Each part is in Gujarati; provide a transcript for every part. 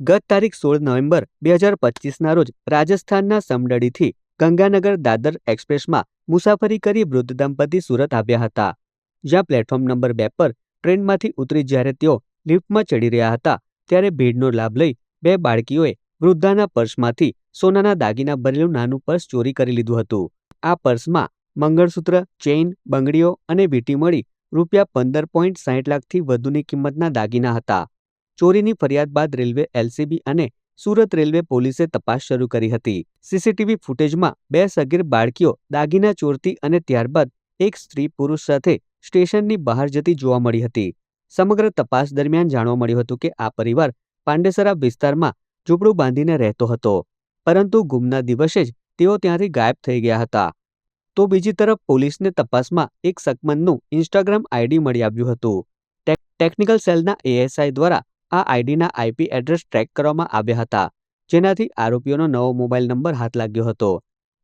ગત તારીખ સોળ નવેમ્બર બે હજાર પચીસના રોજ રાજસ્થાનના સમડડીથી ગંગાનગર દાદર એક્સપ્રેસમાં મુસાફરી કરી વૃદ્ધ દંપતી સુરત આવ્યા હતા. જ્યાં પ્લેટફોર્મ નંબર બે પર ટ્રેનમાંથી ઉતરી જ્યારે તેઓ લિફ્ટમાં ચડી રહ્યા હતા, ત્યારે ભીડનો લાભ લઈ બે બાળકીઓએ વૃદ્ધાના પર્સમાંથી સોનાના દાગીના ભરેલું નાનું પર્સ ચોરી કરી લીધું હતું. આ પર્સમાં મંગળસૂત્ર, ચેઇન, બંગડીઓ અને વીંટી મળી રૂપિયા પંદર પોઈન્ટ સાહીઠ લાખથી વધુની કિંમતના દાગીના હતા. ચોરીની ફરિયાદ બાદ રેલવે, એલસીબી અને સુરત રેલવે પોલીસે તપાસ શરૂ કરી હતી. સીસીટીવી ફૂટેજમાં બે સગીર બાળકીઓ દાગીના ચોરતી અને ત્યારબાદ એક સ્ત્રી પુરુષ સાથે સ્ટેશનની બહાર જતી જોવા મળી હતી. સમગ્ર તપાસ દરમિયાન જાણવા મળ્યું હતું કે આ પરિવાર પાંડેસરા વિસ્તારમાં ઝૂંપડું બાંધીને રહેતો હતો. પરંતુ ગુમના દિવસે જ તેઓ ત્યાંથી ગાયબ થઈ ગયા હતા. તો બીજી તરફ પોલીસને તપાસમાં એક સકમનનું ઇન્સ્ટાગ્રામ આઈડી મળી આવ્યું હતું. ટેકનિકલ સેલના એએસઆઈ દ્વારા આ આઈડીના આઈપી એડ્રેસ ટ્રેક કરવામાં આવ્યા હતા, જેનાથી આરોપીઓનો નવો મોબાઈલ નંબર હાથ લાગ્યો હતો.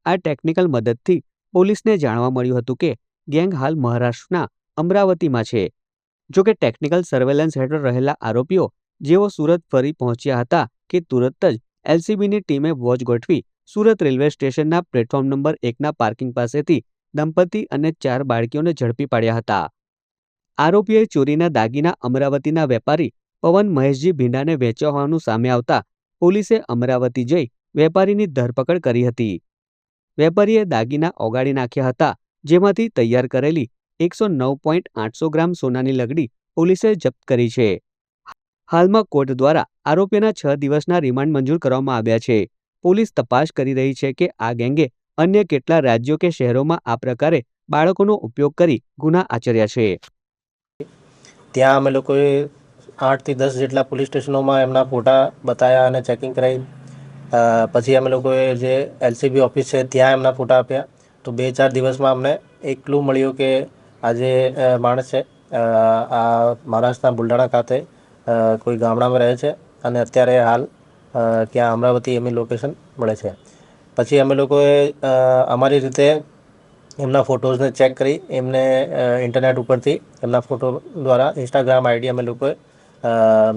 આ ટેકનિકલ મદદથી પોલીસને જાણવા મળ્યું હતું કે ગેંગ હાલ મહારાષ્ટ્રના અમરાવતીમાં છે. જો કે ટેકનિકલ સર્વેલન્સ હેઠળ રહેલા આરોપીઓ જેઓ સુરત ફરી પહોંચ્યા હતા કે તુરત જ એલસીબીની ટીમે વોચ ગોઠવી સુરત રેલવે સ્ટેશનના પ્લેટફોર્મ નંબર એકના પાર્કિંગ પાસેથી દંપતી અને ચાર બાળકીઓને ઝડપી પાડ્યા હતા. આરોપીએ ચોરીના દાગીના અમરાવતીના વેપારી પવન મહેશજી ભીંડાને વેચ્યા હોવાનું સામે આવતા પોલીસે અમરાવતી જઈ વેપારીની ધરપકડ કરી હતી. વેપારીએ દાગીના ઓગાળી નાખ્યા હતા, જેમાંથી તૈયાર કરેલી એકસો નવ પોઈન્ટ આઠસો ગ્રામ સોનાની લગડી પોલીસે જપ્ત કરી છે. હાલમાં કોર્ટ દ્વારા આરોપીના છ દિવસના રિમાન્ડ મંજૂર કરવામાં આવ્યા છે. પોલીસ તપાસ કરી રહી છે કે આ ગેંગે અન્ય કેટલા રાજ્યો કે શહેરોમાં આ પ્રકારે બાળકોનો ઉપયોગ કરી ગુના આચર્યા છે. ત્યાં અમે લોકોએ આઠથી દસ જેટલા પોલીસ સ્ટેશનોમાં એમના ફોટા બતાવ્યા અને ચેકિંગ કરાવી પછી અમે લોકોએ જે એલસીબી ઓફિસ છે ત્યાં એમના ફોટા આપ્યા. તો બે ચાર દિવસમાં અમને એક ક્લુ મળ્યું કે આ જે માણસ છે આ મહારાષ્ટ્રના બુલઢાણા ખાતે કોઈ ગામડામાં રહે છે અને અત્યારે હાલ ક્યાં અમરાવતી એમની લોકેશન મળે છે. પછી અમે લોકોએ અમારી રીતે એમના ફોટોઝને ચેક કરી, એમને ઇન્ટરનેટ ઉપરથી એમના ફોટો દ્વારા ઇન્સ્ટાગ્રામ આઈડી અમે લોકોએ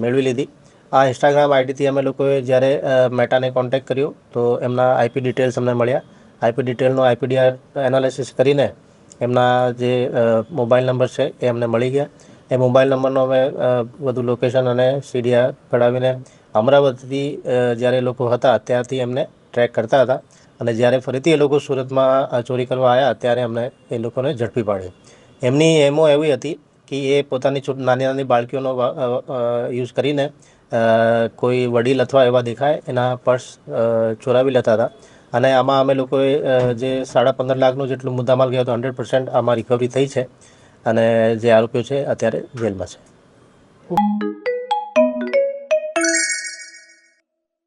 મેળવી લીધી. આ ઇન્સ્ટાગ્રામ આઈડીથી અમે લોકોએ જ્યારે મેટાને કોન્ટેક કર્યો, તો એમના આઈપી ડિટેલ્સ અમને મળ્યા. આઈપી ડિટેલનો આઈપીડીઆર એનાલિસિસ કરીને એમના જે મોબાઈલ નંબર છે એ અમને મળી ગયા. એ મોબાઈલ નંબરનો અમે બધું લોકેશન અને સીડીઆર કઢાવીને અમરાવતીથી જ્યારે લોકો હતા ત્યારથી એમને ટ્રેક કરતા હતા. અને જ્યારે ફરીથી એ લોકો સુરતમાં ચોરી કરવા આવ્યા ત્યારે અમને એ લોકોને ઝડપી પાડ્યો. એમની એમો એવી હતી કે એ પોતાની નાની નાની બાળકીઓનો યુઝ કરીને કોઈ વડીલ અથવા એવા દેખાય, એના પર્સ ચોરાવી લેતા હતા. અને આમાં અમે લોકોએ જે સાડા પંદર લાખનું જેટલું મુદ્દામાલ ગયો હતો, હંડ્રેડ પર્સન્ટ આમાં રિકવરી થઈ છે. અને જે આરોપીઓ છે, અત્યારે જેલમાં છે.